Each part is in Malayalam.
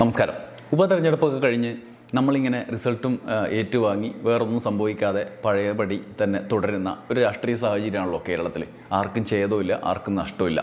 നമസ്കാരം. ഉപതെരഞ്ഞെടുപ്പൊക്കെ കഴിഞ്ഞ് നമ്മളിങ്ങനെ റിസൾട്ടും ഏറ്റുവാങ്ങി വേറൊന്നും സംഭവിക്കാതെ പഴയപടി തന്നെ തുടരുന്ന ഒരു രാഷ്ട്രീയ സാഹചര്യമാണല്ലോ കേരളത്തിൽ ആർക്കും ഛേദമില്ല ആർക്കും നഷ്ടമില്ല.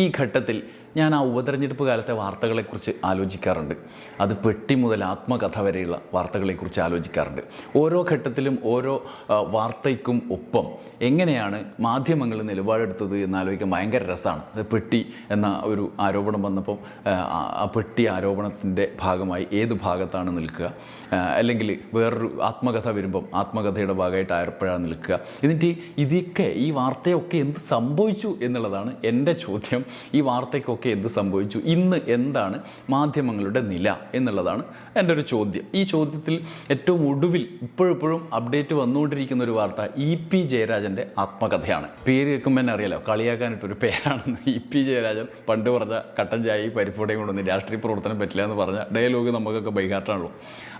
ഈ ഘട്ടത്തിൽ ഞാൻ ആ ഉപതെരഞ്ഞെടുപ്പ് കാലത്തെ വാർത്തകളെക്കുറിച്ച് ആലോചിക്കാറുണ്ട്. അത് പെട്ടി മുതൽ ആത്മകഥ വരെയുള്ള വാർത്തകളെക്കുറിച്ച് ആലോചിക്കാറുണ്ട്. ഓരോ ഘട്ടത്തിലും ഓരോ വാർത്തയ്ക്കും ഒപ്പം എങ്ങനെയാണ് മാധ്യമങ്ങൾ നിലപാടെടുത്തത് എന്ന് ആലോചിക്കാൻ ഭയങ്കര രസമാണ്. അത് പെട്ടി എന്ന ഒരു ആരോപണം വന്നപ്പം ആ, പെട്ടി ആരോപണത്തിന്റെ ഭാഗമായി ഏത് ഭാഗത്താണ് നിൽക്കുക? അല്ലെങ്കിൽ വേറൊരു ആത്മകഥ വരുമ്പം ആത്മകഥയുടെ ഭാഗമായിട്ട് ആയപ്പോഴാണ് നിൽക്കുക. എന്നിട്ട് ഇതൊക്കെ ഈ വാർത്തയൊക്കെ എന്ത് സംഭവിച്ചു എന്നുള്ളതാണ് എന്റെ ചോദ്യം. ഈ വാർത്തയ്ക്കൊക്കെ എന്ത് സംഭവിച്ചു? ഇന്ന് എന്താണ് മാധ്യമങ്ങളുടെ നില എന്നുള്ളതാണ് എന്റെ ഒരു ചോദ്യം. ഈ ചോദ്യത്തിൽ ഏറ്റവും ഒടുവിൽ ഇപ്പോഴിപ്പോഴും അപ്ഡേറ്റ് വന്നുകൊണ്ടിരിക്കുന്ന ഒരു വാർത്ത ഇ പി ജയരാജന്റെ ആത്മകഥയാണ്. പേര് കേൾക്കുമ്പോൾ തന്നെ അറിയാലോ കളിയാക്കാനിട്ടൊരു പേരാണെന്ന്. ഇ പി ജയരാജൻ പണ്ട് പറഞ്ഞ കട്ടൻ ചായയും പരിപ്പുടയും കൊണ്ടൊന്നും രാഷ്ട്രീയ പ്രവർത്തനം പറ്റില്ല എന്ന് പറഞ്ഞ ഡയലോഗ് നമുക്കൊക്കെ ബൈഹാർട്ടാണല്ലോ.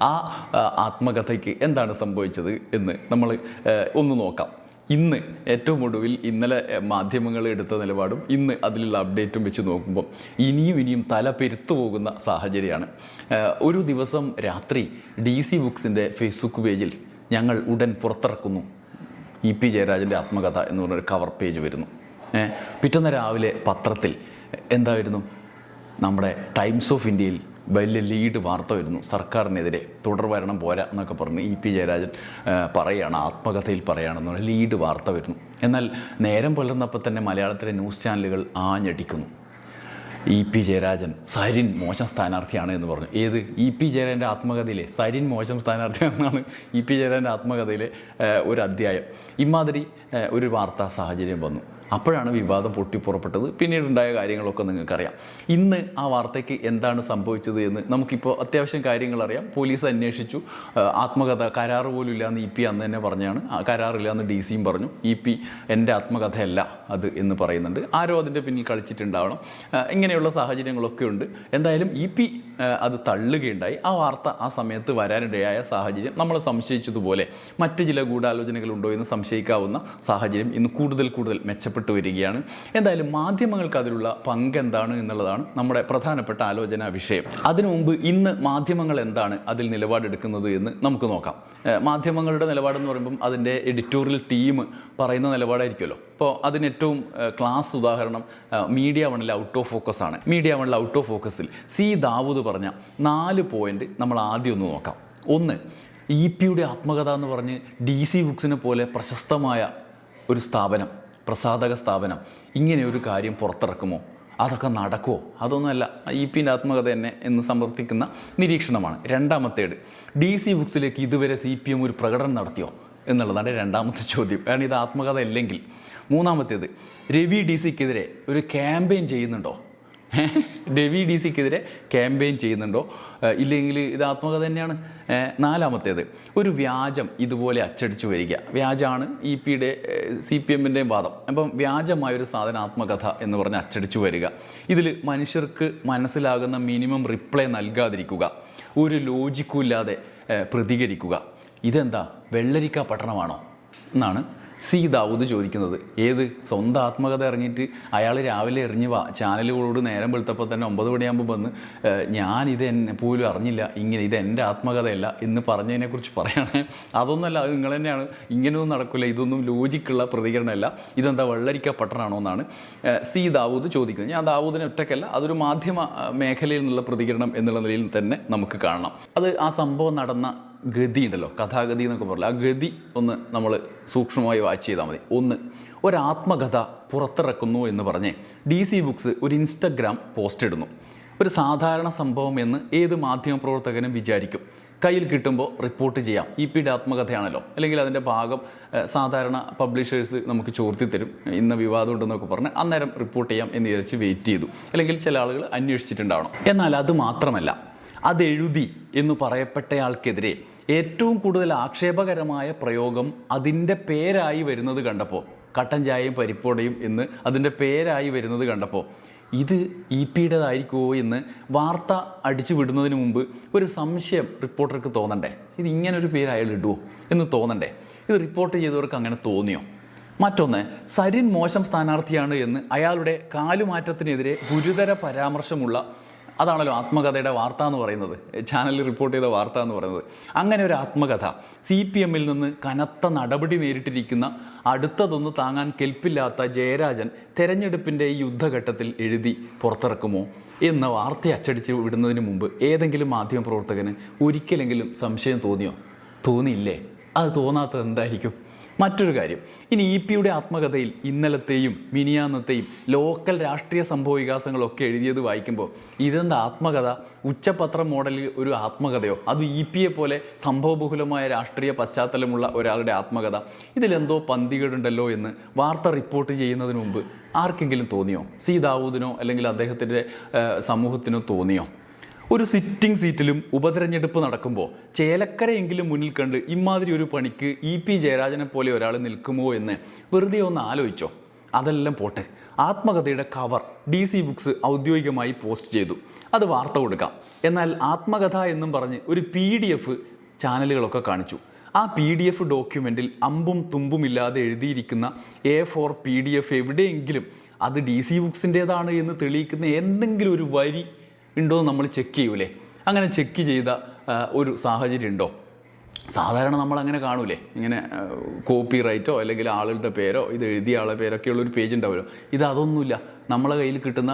ആ ആ, ആത്മകഥയ്ക്ക് എന്താണ് സംഭവിച്ചത് എന്ന് നമ്മൾ ഒന്ന് നോക്കാം. ഇന്ന് ഏറ്റവും ഒടുവിൽ ഇന്നലെ മാധ്യമങ്ങൾ എടുത്ത നിലപാടും ഇന്ന് അതിലുള്ള അപ്ഡേറ്റും വെച്ച് നോക്കുമ്പോൾ ഇനിയും ഇനിയും തല പെരുത്തു പോകുന്ന സാഹചര്യമാണ്. ഒരു ദിവസം രാത്രി ഡി സി ബുക്സിന്റെ ഫേസ്ബുക്ക് പേജിൽ ഞങ്ങൾ ഉടൻ പുറത്തിറക്കുന്നു. ഇ പി ജയരാജന്റെ ആത്മകഥ എന്ന് പറഞ്ഞൊരു കവർ പേജ് വരുന്നു. പിറ്റേന്ന് രാവിലെ പത്രത്തിൽ എന്തായിരുന്നു? നമ്മുടെ ടൈംസ് ഓഫ് ഇന്ത്യയിൽ വലിയ ലീഡ് വാർത്ത വരുന്നു. സർക്കാരിനെതിരെ തുടർ ഭരണം പോരാ എന്നൊക്കെ പറഞ്ഞ് ഇ പി ജയരാജൻ പറയുകയാണ് ആത്മകഥയിൽ പറയുകയാണെന്ന് പറഞ്ഞാൽ ലീഡ് വാർത്ത വരുന്നു. എന്നാൽ നേരം പുലർന്നപ്പോൾ തന്നെ മലയാളത്തിലെ ന്യൂസ് ചാനലുകൾ ആഞ്ഞടിക്കുന്നു. ഇ പി ജയരാജൻ സരിൻ മോശം സ്ഥാനാർത്ഥിയാണ് എന്ന് പറഞ്ഞു. ഏത്? ഇ പി ജയരാജന്റെ ആത്മകഥയിലെ സരിൻ മോശം സ്ഥാനാർത്ഥിയാണെന്നാണ് ഇ പി ജയരാജന്റെ ആത്മകഥയിലെ ഒരു അധ്യായം. ഇമാതിരി ഒരു വാർത്താ സാഹചര്യം വന്നു. അപ്പോഴാണ് വിവാദം പൊട്ടിപ്പുറപ്പെട്ടത്. പിന്നീടുണ്ടായ കാര്യങ്ങളൊക്കെ നിങ്ങൾക്കറിയാം. ഇന്ന് ആ വാർത്തയ്ക്ക് എന്താണ് സംഭവിച്ചത് എന്ന് നമുക്കിപ്പോൾ അത്യാവശ്യം കാര്യങ്ങൾ അറിയാം പോലീസ് അന്വേഷിച്ചു. ആത്മകഥ കരാർ പോലും ഇല്ല എന്ന് ഇ പി അന്ന് തന്നെ പറഞ്ഞാണ്. കരാറില്ലാന്ന് ഡി സിയും പറഞ്ഞു. ഇ പി എന്റെ ആത്മകഥയല്ല അത് എന്ന് പറയുന്നുണ്ട്. ആരോ അതിന്റെ പിന്നിൽ കളിച്ചിട്ടുണ്ടാവണം. ഇങ്ങനെയുള്ള സാഹചര്യങ്ങളൊക്കെ ഉണ്ട്. എന്തായാലും ഇ പി അത് തള്ളുകയുണ്ടായി. ആ വാർത്ത ആ സമയത്ത് വരാനിടയായ സാഹചര്യം നമ്മൾ സംശയിച്ചതുപോലെ മറ്റ് ചില ഗൂഢാലോചനകളുണ്ടോ എന്ന് സംശയിക്കാവുന്ന സാഹചര്യം ഇന്ന് കൂടുതൽ കൂടുതൽ മെച്ചപ്പെട്ടു വരികയാണ്. എന്തായാലും മാധ്യമങ്ങൾക്ക് അതിലുള്ള പങ്ക് എന്താണ് എന്നുള്ളതാണ് നമ്മുടെ പ്രധാനപ്പെട്ട ആലോചനാ വിഷയം. അതിനു മുമ്പ് ഇന്ന് മാധ്യമങ്ങൾ എന്താണ് അതിൽ നിലപാടെടുക്കുന്നത് എന്ന് നമുക്ക് നോക്കാം. മാധ്യമങ്ങളുടെ നിലപാടെന്ന് പറയുമ്പം അതിന്റെ എഡിറ്റോറിയൽ ടീം പറയുന്ന നിലപാടായിരിക്കുമല്ലോ. ഇപ്പോൾ അതിന് ഏറ്റവും ക്ലാസ് ഉദാഹരണം മീഡിയ വണ്ണിൽ ഔട്ട് ഓഫ് ഫോക്കസ് ആണ്. മീഡിയ വണ്ണിൽ ഔട്ട് ഓഫ് ഫോക്കസിൽ സി ദാവൂദ് പറഞ്ഞ നാല് പോയിന്റ് നമ്മൾ ആദ്യം ഒന്ന് നോക്കാം. ഒന്ന് ഇ പിയുടെ ആത്മകഥ എന്ന് പറഞ്ഞ് ഡി സി ബുക്സിനെ പോലെ പ്രശസ്തമായ ഒരു സ്ഥാപനം പ്രസാധക സ്ഥാപനം ഇങ്ങനെ ഒരു കാര്യം പുറത്തിറക്കുമോ? അതൊക്കെ നടക്കുമോ അതൊന്നുമല്ല ഇ പിന്റെ ആത്മകഥ തന്നെ എന്ന് സമർത്ഥിക്കുന്ന നിരീക്ഷണമാണ്. രണ്ടാമത്തേത് ഡി സി ബുക്സിലേക്ക് ഇതുവരെ സി പി എം ഒരു പ്രകടനം നടത്തിയോ എന്നുള്ളതാണ് രണ്ടാമത്തെ ചോദ്യം. കാരണം ഇത് ആത്മകഥ അല്ലെങ്കിൽ മൂന്നാമത്തേത് രവി ഡി സിക്കെതിരെ ഒരു ക്യാമ്പയിൻ ചെയ്യുന്നുണ്ടോ? രവി ഡി സിക്കെതിരെ ക്യാമ്പയിൻ ചെയ്യുന്നുണ്ടോ ഇല്ലെങ്കിൽ ഇത് ആത്മകഥ തന്നെയാണ്? നാലാമത്തേത് ഒരു വ്യാജം ഇതുപോലെ അച്ചടിച്ചു വരിക. വ്യാജമാണ് ഇ പിയുടെ സി പി എമ്മിന്റെയും വാദം. അപ്പം വ്യാജമായൊരു സാധന ആത്മകഥ എന്ന് പറഞ്ഞ് അച്ചടിച്ചു വരിക. ഇതിൽ മനുഷ്യർക്ക് മനസ്സിലാകുന്ന മിനിമം റിപ്ലൈ നൽകാതിരിക്കുക. ഒരു ലോജിക്കും ഇല്ലാതെ പ്രതികരിക്കുക. ഇതെന്താ? വെള്ളരിക്ക പട്ടണമാണോ? എന്നാണ് സി ദാവൂദ് ചോദിക്കുന്നത് ഏത്? സ്വന്തം ആത്മകഥ ഇറങ്ങിയിട്ട് അയാൾ രാവിലെ എറിഞ്ഞ് വാ ചാനലുകളോട് നേരം വെളുത്തപ്പോൾ തന്നെ ഒമ്പത് മണിയാകുമ്പോൾ വന്ന് ഞാൻ ഇത് എന്നെ പോലും അറിഞ്ഞില്ല ഇങ്ങനെ ഇത് എന്റെ ആത്മകഥയല്ല എന്ന് പറഞ്ഞതിനെക്കുറിച്ച് പറയണേ. അതൊന്നുമല്ല അത് നിങ്ങൾ തന്നെയാണ്. ഇങ്ങനെയൊന്നും നടക്കില്ല ഇതൊന്നും ലോജിക്കുള്ള പ്രതികരണമല്ല. ഇതെന്താ വെള്ളരിക്ക പട്ടണമാണോ എന്നാണ് സി ദാവൂദ് ചോദിക്കുന്നത്. ഞാൻ ദാവൂദിനെ ഒറ്റയ്ക്കല്ല അതൊരു മാധ്യമ മേഖലയിൽ നിന്നുള്ള പ്രതികരണം എന്നുള്ള നിലയിൽ തന്നെ നമുക്ക് കാണണം അത് ആ സംഭവം നടന്ന ഗതി ഉണ്ടല്ലോ കഥാഗതി എന്നൊക്കെ പറയില്ല ആ ഗതി ഒന്ന് നമ്മൾ സൂക്ഷ്മമായി വാച്ച് ചെയ്താൽ മതി. ഒന്ന് ഒരാത്മകഥ പുറത്തിറക്കുന്നു എന്ന് പറഞ്ഞ് ഡി സി ബുക്സ് ഒരു ഇൻസ്റ്റഗ്രാം പോസ്റ്റ് ഇടുന്നു. ഒരു സാധാരണ സംഭവം എന്ന് ഏത് മാധ്യമ പ്രവർത്തകനും വിചാരിക്കും. കയ്യിൽ കിട്ടുമ്പോൾ റിപ്പോർട്ട് ചെയ്യാം. ഇ പിയുടെ ആത്മകഥയാണല്ലോ. അല്ലെങ്കിൽ അതിന്റെ ഭാഗം സാധാരണ പബ്ലിഷേഴ്സ് നമുക്ക് ചോർത്തി തരും. ഇന്ന വിവാദം ഉണ്ടെന്നൊക്കെ പറഞ്ഞ് അന്നേരം റിപ്പോർട്ട് ചെയ്യാം എന്ന് വിചാരിച്ച് വെയിറ്റ് ചെയ്തു. അല്ലെങ്കിൽ ചില ആളുകൾ അന്വേഷിച്ചിട്ടുണ്ടാവണം. എന്നാൽ അത് മാത്രമല്ല അതെഴുതി എന്ന് പറയപ്പെട്ടയാൾക്കെതിരെ ഏറ്റവും കൂടുതൽ ആക്ഷേപകരമായ പ്രയോഗം അതിന്റെ പേരായി വരുന്നത് കണ്ടപ്പോൾ കട്ടൻ ചായയും പരിപ്പോടയും എന്ന് അതിന്റെ പേരായി വരുന്നത് കണ്ടപ്പോൾ ഇത് ഇ പിയുടേതായിരിക്കുമോ എന്ന് വാർത്ത അടിച്ചു വിടുന്നതിന് മുമ്പ് ഒരു സംശയം റിപ്പോർട്ടർക്ക് തോന്നണ്ടേ? ഇത് ഇങ്ങനൊരു പേര് അയാൾ ഇടുമോ എന്ന് തോന്നണ്ടേ? ഇത് റിപ്പോർട്ട് ചെയ്തവർക്ക് അങ്ങനെ തോന്നിയോ? മറ്റൊന്ന് സരിൻ മോശം സ്ഥാനാർത്ഥിയാണ് എന്ന് അയാളുടെ കാലുമാറ്റത്തിനെതിരെ ഗുരുതര പരാമർശമുള്ള അതാണല്ലോ ആത്മകഥയുടെ വാർത്ത എന്ന് പറയുന്നത്. ചാനലിൽ റിപ്പോർട്ട് ചെയ്ത വാർത്ത എന്ന് പറയുന്നത്. അങ്ങനെ ഒരു ആത്മകഥ സി പി എമ്മിൽ നിന്ന് കനത്ത നടപടി നേരിട്ടിരിക്കുന്ന അടുത്തതൊന്ന് താങ്ങാൻ കെൽപ്പില്ലാത്ത ജയരാജൻ തെരഞ്ഞെടുപ്പിന്റെ ഈ യുദ്ധഘട്ടത്തിൽ എഴുതി പുറത്തിറക്കുമോ എന്ന വാർത്ത അച്ചടിച്ച് വിടുന്നതിന് മുമ്പ് ഏതെങ്കിലും മാധ്യമപ്രവർത്തകന് ഒരിക്കലെങ്കിലും സംശയം തോന്നിയോ? തോന്നിയില്ലേ? അത് തോന്നാത്തത് എന്തായിരിക്കും? മറ്റൊരു കാര്യം. ഇനി ഇ പിയുടെ ആത്മകഥയിൽ ഇന്നലത്തെയും മിനിയാന്നത്തെയും ലോക്കൽ രാഷ്ട്രീയ സംഭവ വികാസങ്ങളൊക്കെ എഴുതിയത് വായിക്കുമ്പോൾ ഇതെന്താ ആത്മകഥ? ഉച്ചപത്രം മോഡലിൽ ഒരു ആത്മകഥയോ? അത് ഇ പിയെ പോലെ സംഭവബഹുലമായ രാഷ്ട്രീയ പശ്ചാത്തലമുള്ള ഒരാളുടെ ആത്മകഥ. ഇതിലെന്തോ പന്തികേടുണ്ടല്ലോ എന്ന് വാർത്ത റിപ്പോർട്ട് ചെയ്യുന്നതിന് മുമ്പ് ആർക്കെങ്കിലും തോന്നിയോ? സി ദാവൂദിനോ അല്ലെങ്കിൽ അദ്ദേഹത്തിന്റെ സമൂഹത്തിനോ തോന്നിയോ? ഒരു സിറ്റിംഗ് സീറ്റിലും ഉപതെരഞ്ഞെടുപ്പ് നടക്കുമ്പോൾ ചേലക്കരയെങ്കിലും മുന്നിൽ കണ്ട് ഇമാതിരി ഒരു പണിക്ക് ഇ പി ജയരാജനെ പോലെ ഒരാൾ നിൽക്കുമോ എന്ന് വെറുതെ ഒന്ന് ആലോചിച്ചോ. അതെല്ലാം പോട്ടെ. ആത്മകഥയുടെ കവർ ഡി സി ബുക്സ് ഔദ്യോഗികമായി പോസ്റ്റ് ചെയ്തു. അത് വാർത്ത കൊടുക്കാം. എന്നാൽ ആത്മകഥ എന്നും പറഞ്ഞ് ഒരു പി ഡി എഫ് ചാനലുകളൊക്കെ കാണിച്ചു. ആ പി ഡി എഫ് ഡോക്യുമെന്റിൽ അമ്പും തുമ്പുമില്ലാതെ എഴുതിയിരിക്കുന്ന A four P D F എവിടെയെങ്കിലും അത് ഡി സി ബുക്സിന്റേതാണ് എന്ന് തെളിയിക്കുന്ന എന്തെങ്കിലും ഒരു വരി ഉണ്ടോ എന്ന് നമ്മൾ ചെക്ക് ചെയ്യൂലേ? അങ്ങനെ ചെക്ക് ചെയ്ത ഒരു സാഹചര്യം ഉണ്ടോ? സാധാരണ നമ്മൾ അങ്ങനെ കാണൂലേ? ഇങ്ങനെ കോപ്പി റൈറ്റോ അല്ലെങ്കിൽ ആളുടെ പേരോ ഇത് എഴുതിയ ആളുടെ പേരൊക്കെ ഉള്ളൊരു പേജ് ഉണ്ടാവുമല്ലോ. ഇത് അതൊന്നുമില്ല. നമ്മളെ കയ്യിൽ കിട്ടുന്ന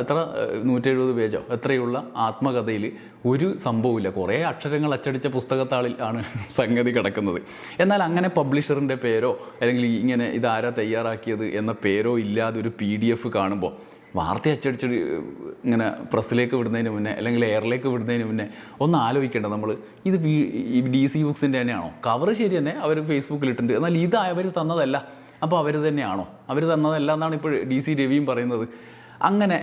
എത്ര നൂറ്റെഴുപത് പേജോ എത്രയുള്ള ആത്മകഥയിൽ ഒരു സംഭവമില്ല കുറേ അക്ഷരങ്ങൾ അച്ചടിച്ച പുസ്തകത്താളിൽ ആണ് സംഗതി കിടക്കുന്നത്. എന്നാൽ അങ്ങനെ പബ്ലിഷറിന്റെ പേരോ അല്ലെങ്കിൽ ഇങ്ങനെ ഇതാരാ തയ്യാറാക്കിയത് എന്ന പേരോ ഇല്ലാതെ ഒരു പി ഡി എഫ് കാണുമ്പോൾ വാർത്ത അച്ചടിച്ച് ഇങ്ങനെ പ്രസ്സിലേക്ക് വിടുന്നതിന് മുന്നേ അല്ലെങ്കിൽ എയറിലേക്ക് വിടുന്നതിന് മുന്നേ ഒന്ന് ആലോചിക്കേണ്ട നമ്മൾ. ഇത് ഡി സി ബുക്സിന്റെ തന്നെയാണോ? കവർ ശരി തന്നെ അവർ ഫേസ്ബുക്കിൽ ഇട്ടിട്ടുണ്ട് എന്നാൽ ഇത് അവർ തന്നതല്ല. അപ്പോൾ അവർ തന്നെയാണോ? അവർ തന്നതല്ല എന്നാണ് ഇപ്പോൾ ഡി സി രവിയും പറയുന്നത്. അങ്ങനെ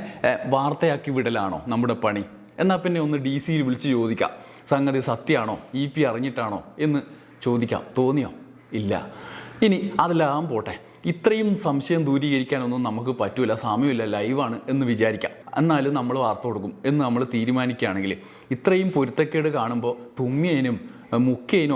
വാർത്തയാക്കി വിടലാണോ നമ്മുടെ പണി? എന്നാൽ പിന്നെ ഒന്ന് ഡി സിയിൽ വിളിച്ച് ചോദിക്കാം. സംഗതി സത്യമാണോ? ഇ പി അറിഞ്ഞിട്ടാണോ? എന്ന് ചോദിക്കാം. തോന്നിയോ? ഇല്ല. ഇനി അതിലാകാൻ പോട്ടെ. ഇത്രയും സംശയം ദൂരീകരിക്കാനൊന്നും നമുക്ക് പറ്റൂല സമയമില്ല ലൈവാണ് എന്ന് വിചാരിക്കാം. എന്നാലും നമ്മൾ വാർത്ത കൊടുക്കും എന്ന് നമ്മൾ തീരുമാനിക്കുകയാണെങ്കിൽ ഇത്രയും പൊരുത്തക്കേട് കാണുമ്പോൾ തുമ്മിയനും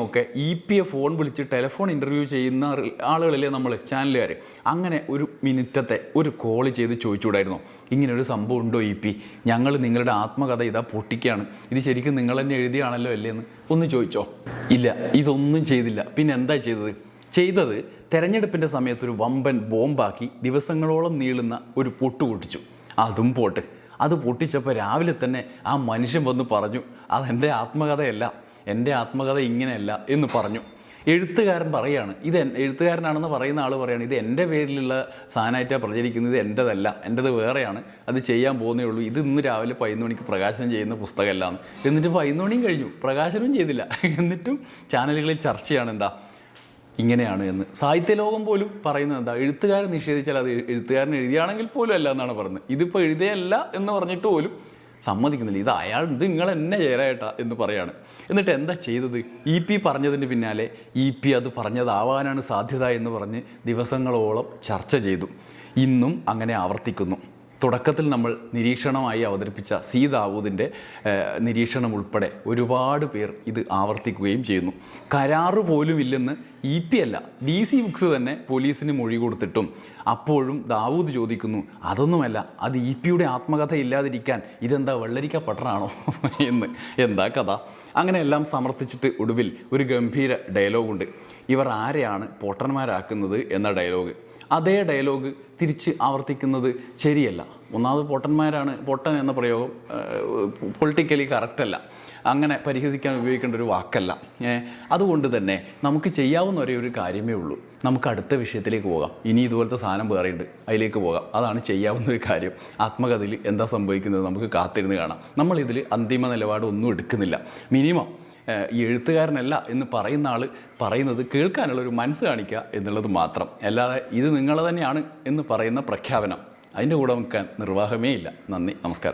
ഒക്കെ ഇ പി എ ഫോൺ വിളിച്ച് ടെലിഫോൺ ഇന്റർവ്യൂ ചെയ്യുന്ന ആളുകളല്ലേ നമ്മൾ ചാനലുകാർ അങ്ങനെ ഒരു മിനിറ്റത്തെ ഒരു കോൾ ചെയ്ത് ചോദിച്ചുകൂടായിരുന്നു. ഇങ്ങനൊരു സംഭവം ഉണ്ടോ ഇ പി? ഞങ്ങൾ നിങ്ങളുടെ ആത്മകഥ ഇതാ പൊട്ടിക്കുകയാണ്. ഇത് ശരിക്കും നിങ്ങൾ തന്നെ എഴുതിയാണല്ലോ അല്ലേ എന്ന് ഒന്ന് ചോദിച്ചോ? ഇല്ല ഇതൊന്നും ചെയ്തില്ല. പിന്നെ എന്താ ചെയ്തത്? ചെയ്തത് തെരഞ്ഞെടുപ്പിന്റെ സമയത്ത് ഒരു വമ്പൻ ബോംബാക്കി ദിവസങ്ങളോളം നീളുന്ന ഒരു പൊട്ട് പൊട്ടിച്ചു. അതും പോട്ട്. അത് പൊട്ടിച്ചപ്പോൾ രാവിലെ തന്നെ ആ മനുഷ്യൻ വന്ന് പറഞ്ഞു അതെന്റെ ആത്മകഥയല്ല. എന്റെ ആത്മകഥ ഇങ്ങനെയല്ല എന്ന് പറഞ്ഞു. എഴുത്തുകാരൻ പറയാണ് ഇത് എഴുത്തുകാരനാണെന്ന് പറയുന്ന ആൾ പറയാണ് ഇത് എന്റെ പേരിലുള്ള സാധനമായിട്ടാണ് പ്രചരിക്കുന്നത് ഇത് എന്റെതല്ല എന്റെത് വേറെയാണ്. അത് ചെയ്യാൻ പോകുന്നേ ഉള്ളൂ. ഇത് ഇന്ന് രാവിലെ പതിനൊന്ന് മണിക്ക് പ്രകാശനം ചെയ്യുന്ന പുസ്തകമല്ലാന്ന്. എന്നിട്ട് പതിനൊന്ന് മണിയും കഴിഞ്ഞു. പ്രകാശനവും ചെയ്തില്ല. എന്നിട്ടും ചാനലുകളിൽ ചർച്ചയാണ് എന്താ ഇങ്ങനെയാണ് എന്ന്. സാഹിത്യലോകം പോലും പറയുന്നത് എന്താ? എഴുത്തുകാരൻ നിഷേധിച്ചാൽ അത് എഴുത്തുകാരൻ എഴുതിയാണെങ്കിൽ പോലും അല്ല എന്നാണ് പറയുന്നത്. ഇതിപ്പോൾ എഴുതിയല്ല എന്ന് പറഞ്ഞിട്ട് പോലും സമ്മതിക്കുന്നില്ല. ഇത് അയാൾ ഇത് നിങ്ങൾ എന്നെ ചേരായിട്ടാ എന്ന് പറയാണ്. എന്നിട്ട് എന്താ ചെയ്തത്? ഇ പി പറഞ്ഞതിന് പിന്നാലെ ഇ പി അത് പറഞ്ഞതാവാനാണ് സാധ്യത എന്ന് പറഞ്ഞ് ദിവസങ്ങളോളം ചർച്ച ചെയ്തു. ഇന്നും അങ്ങനെ ആവർത്തിക്കുന്നു. തുടക്കത്തിൽ നമ്മൾ നിരീക്ഷണമായി അവതരിപ്പിച്ച സി ദാവൂദിന്റെ നിരീക്ഷണം ഉൾപ്പെടെ ഒരുപാട് പേർ ഇത് ആവർത്തിക്കുകയും ചെയ്യുന്നു. കരാറ് പോലും ഇല്ലെന്ന് ഇ പി അല്ല ഡി സി ബുക്സ് തന്നെ പോലീസിന് മൊഴി കൊടുത്തിട്ടും. അപ്പോഴും ദാവൂദ് ചോദിക്കുന്നു അതൊന്നുമല്ല അത് ഇ പിയുടെ ആത്മകഥ ഇല്ലാതിരിക്കാൻ ഇതെന്താ വെള്ളരിക്ക പട്ടണാണോ എന്ന്. എന്താ കഥ? അങ്ങനെയെല്ലാം സമർത്ഥിച്ചിട്ട് ഒടുവിൽ ഒരു ഗംഭീര ഡയലോഗുണ്ട് ഇവർ ആരെയാണ് പോട്ടന്മാരാക്കുന്നത് എന്ന ഡയലോഗ് അതേ ഡയലോഗ് തിരിച്ച് ആവർത്തിക്കുന്നത് ശരിയല്ല. ഒന്നാമത് പൊട്ടന്മാരാണ് പൊട്ടൻ എന്ന പ്രയോഗം പൊളിറ്റിക്കലി കറക്റ്റല്ല അങ്ങനെ പരിഹസിക്കാൻ ഉപയോഗിക്കേണ്ട ഒരു വാക്കല്ല. അതുകൊണ്ട് തന്നെ നമുക്ക് ചെയ്യാവുന്ന ഒരേ ഒരു കാര്യമേ ഉള്ളൂ. നമുക്ക് അടുത്ത വിഷയത്തിലേക്ക് പോകാം. ഇനി ഇതുപോലത്തെ സാധനം വേറെയുണ്ട്. അതിലേക്ക് പോകാം. അതാണ് ചെയ്യാവുന്ന ഒരു കാര്യം. ആത്മകഥയിൽ എന്താ സംഭവിക്കുന്നത് നമുക്ക് കാത്തിരുന്ന് കാണാം. നമ്മളിതിൽ അന്തിമ നിലപാട് ഒന്നും എടുക്കുന്നില്ല. മിനിമം ഈ എഴുത്തുകാരനല്ല എന്ന് പറയുന്ന ആൾ പറയുന്നത് കേൾക്കാനുള്ള ഒരു മനസ്സ് കാണിക്കുക എന്നുള്ളത് മാത്രം. അല്ലാതെ ഇത് നിങ്ങളെ തന്നെയാണ് എന്ന് പറയുന്ന പ്രഖ്യാപനം. അതിന്റെ കൂടെ നമുക്ക് നിർവാഹമേ ഇല്ല. നന്ദി. നമസ്കാരം.